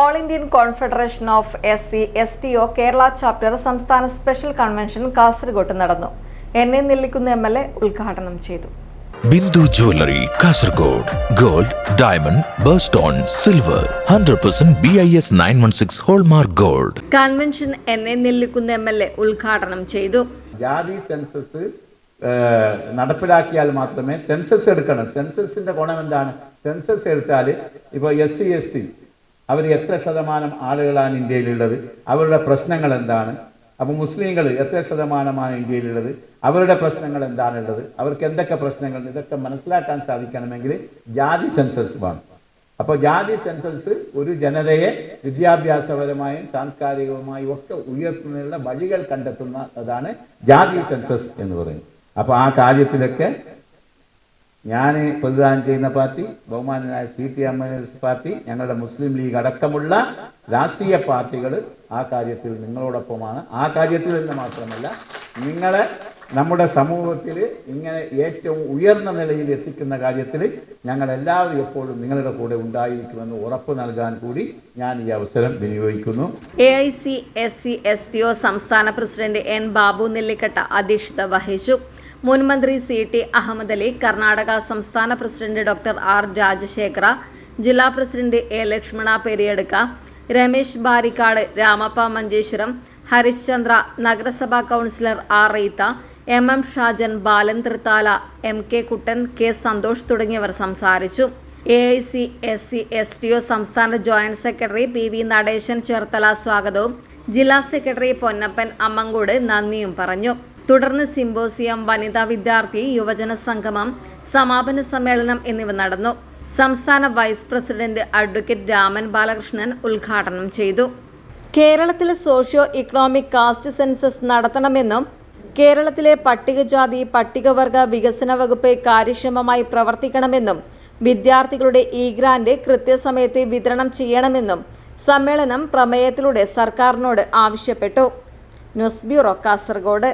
All Indian confederation of S C S T O Kerala chapter സംസ്ഥാന special convention കാസർഗോട്ട് നടന്നു. N A Nellikunnu M L A ഉദ്ഘാടനം ചെയ്തു. Bindu jewellery Kasaragod. Gold diamond birthstone silver hundred percent B I S nine one six hallmark gold convention N A Nellikunnu M L A ഉദ്ഘാടനം ചെയ്തു. ജാതി census നടപ്പിലാക്കിയാൽ മാത്രമേ census എടുക്കണം. സെൻസസിന്റെ ഗുണം എന്താണ്? സെൻസസ് എടുത്താൽ ഇപ്പോൾ എസ് സി എസ് ടി അവർ എത്ര ശതമാനം ആളുകളാണ് ഇന്ത്യയിലുള്ളത്? അവരുടെ പ്രശ്നങ്ങൾ എന്താണ്? അപ്പോൾ മുസ്ലിങ്ങൾ എത്ര ശതമാനമാണ് ഇന്ത്യയിലുള്ളത്? അവരുടെ പ്രശ്നങ്ങൾ എന്താണുള്ളത്? അവർക്ക് എന്തൊക്കെ പ്രശ്നങ്ങൾ ഇതൊക്കെ മനസ്സിലാക്കാൻ സാധിക്കണമെങ്കിൽ ജാതി സെൻസസ് വേണം. അപ്പോൾ ജാതി സെൻസസ് ഒരു ജനതയെ വിദ്യാഭ്യാസപരമായും സാംസ്കാരികവുമായും ഒക്കെ ഉയർത്തുന്നതിനുള്ള വഴികൾ കണ്ടെത്തുന്ന അതാണ് ജാതി സെൻസസ് എന്ന് പറയുന്നത്. അപ്പോൾ ആ കാര്യത്തിലൊക്കെ ഞാൻ പ്രതിദാനം ചെയ്യുന്ന പാർട്ടി ബഹുമാനായ സി പി എം പാർട്ടി ഞങ്ങളുടെ മുസ്ലിം ലീഗ് അടക്കമുള്ള രാഷ്ട്രീയ പാർട്ടികൾ ആ കാര്യത്തിൽ നിങ്ങളോടൊപ്പമാണ്. ആ കാര്യത്തിൽ നിന്ന് മാത്രമല്ല നിങ്ങളെ നമ്മുടെ സമൂഹത്തിൽ ഇങ്ങനെ ഏറ്റവും ഉയർന്ന നിലയിൽ എത്തിക്കുന്ന കാര്യത്തിൽ ഞങ്ങളെല്ലാവരും എപ്പോഴും നിങ്ങളുടെ കൂടെ ഉണ്ടായിരിക്കുമെന്ന് ഉറപ്പ് നൽകാൻ കൂടി ഞാൻ ഈ അവസരം വിനിയോഗിക്കുന്നു. A I C S C S T O സംസ്ഥാന പ്രസിഡന്റ് എൻ ബാബു നെല്ലിക്കട്ട അധ്യക്ഷത വഹിച്ചു. മുൻ മന്ത്രി സി ടി അഹമ്മദ് അലി കർണാടക സംസ്ഥാന പ്രസിഡന്റ് ഡോക്ടർ ആർ രാജശേഖര ജില്ലാ പ്രസിഡന്റ് എ ലക്ഷ്മണ പെരിയടുക്ക രമേശ് ബാരിക്കാട് രാമപ്പ മഞ്ചേശ്വരം ഹരിശ്ചന്ദ്ര നഗരസഭാ councillor R Reetha M M Shajan Balan Thrithala M K Kuttan K Santhosh തുടങ്ങിയവർ സംസാരിച്ചു. A I C S C S T O സംസ്ഥാന joint secretary P V Natesan Cherthala സ്വാഗതവും ജില്ലാ secretary Ponnappan അമ്മങ്കോട് നന്ദിയും പറഞ്ഞു. തുടർന്ന് സിംബോസിയം വനിതാ വിദ്യാർത്ഥി യുവജന സംഗമം സമാപന സമ്മേളനം എന്നിവ നടന്നു. സംസ്ഥാന vice president advocate Raman Balakrishnan ഉദ്ഘാടനം ചെയ്തു. കേരളത്തിൽ സോഷ്യോ ഇക്കണോമിക് കാസ്റ്റ് സെൻസസ് നടത്തണമെന്നും കേരളത്തിലെ പട്ടികജാതി പട്ടികവർഗ വികസന വകുപ്പ് കാര്യക്ഷമമായി പ്രവർത്തിക്കണമെന്നും വിദ്യാർത്ഥികളുടെ ഇ ഗ്രാന്റ് കൃത്യസമയത്ത് വിതരണം ചെയ്യണമെന്നും സമ്മേളനം പ്രമേയത്തിലൂടെ സർക്കാരിനോട് ആവശ്യപ്പെട്ടു. News bureau Kasaragod.